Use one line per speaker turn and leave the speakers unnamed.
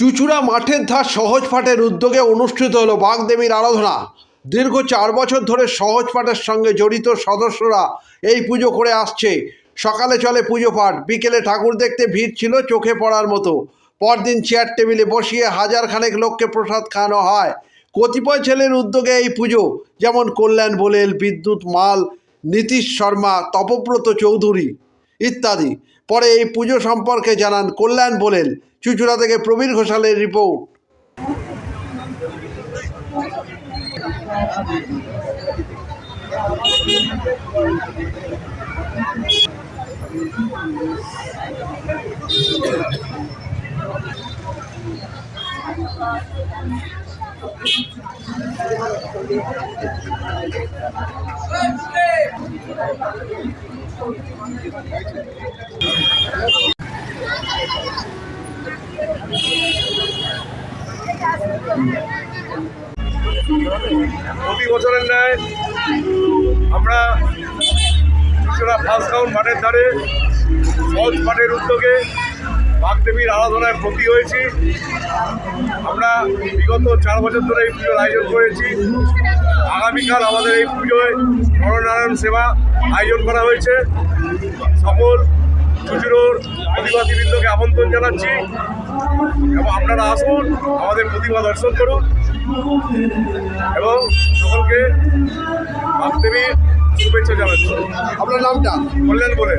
চুচুড়া মাঠের ধার সহজ পাঠের উদ্যোগে অনুষ্ঠিত হলো বাগদেবীর আরাধনা। দীর্ঘ চার বছর ধরে সহজ পাঠের সঙ্গে জড়িত সদস্যরা এই পুজো করে আসছে। সকালে চলে পুজো পাঠ, বিকেলে ঠাকুর দেখতে ভিড় ছিল চোখে পড়ার মতো। পরদিন চেয়ার টেবিলে বসিয়ে হাজার খানেক লোককে প্রসাদ খাওয়ানো হয়। কতিপয় ছেলের উদ্যোগে এই পুজো, যেমন কল্যাণ বলেল, বিদ্যুৎ মাল, নীতিশ শর্মা, তপব্রত চৌধুরী। ইত্যাদি। পরে এই পুজো সম্পর্কে জানান কল্যাণ বলেন চুচুড়া থেকে প্রবীর ঘোষালের রিপোর্ট।
প্রতি বছরের ন্যায় আমরা ফার্স্ট গ্রাউন্ড মাঠের ধারে সহজ মাঠের উদ্যোগে বাগদেবীর আরাধনায় ব্রতী হয়েছি। আমরা বিগত চার বছর ধরে এই পুজোর আয়োজন করেছি। আগামীকাল আমাদের এই পুজোয় নরনারায়ণ সেবা আয়োজন করা হয়েছে। সকল চুচুড়োর অধিবাসীবৃন্দকে আমন্ত্রণ জানাচ্ছি। এবং আপনারা আসুন আমাদের প্রতিমা দর্শন করুন। এবং সকলকে বাগদেবীর শুভেচ্ছা জানাচ্ছি।
আপনার নামটা?
কল্যাণ বলে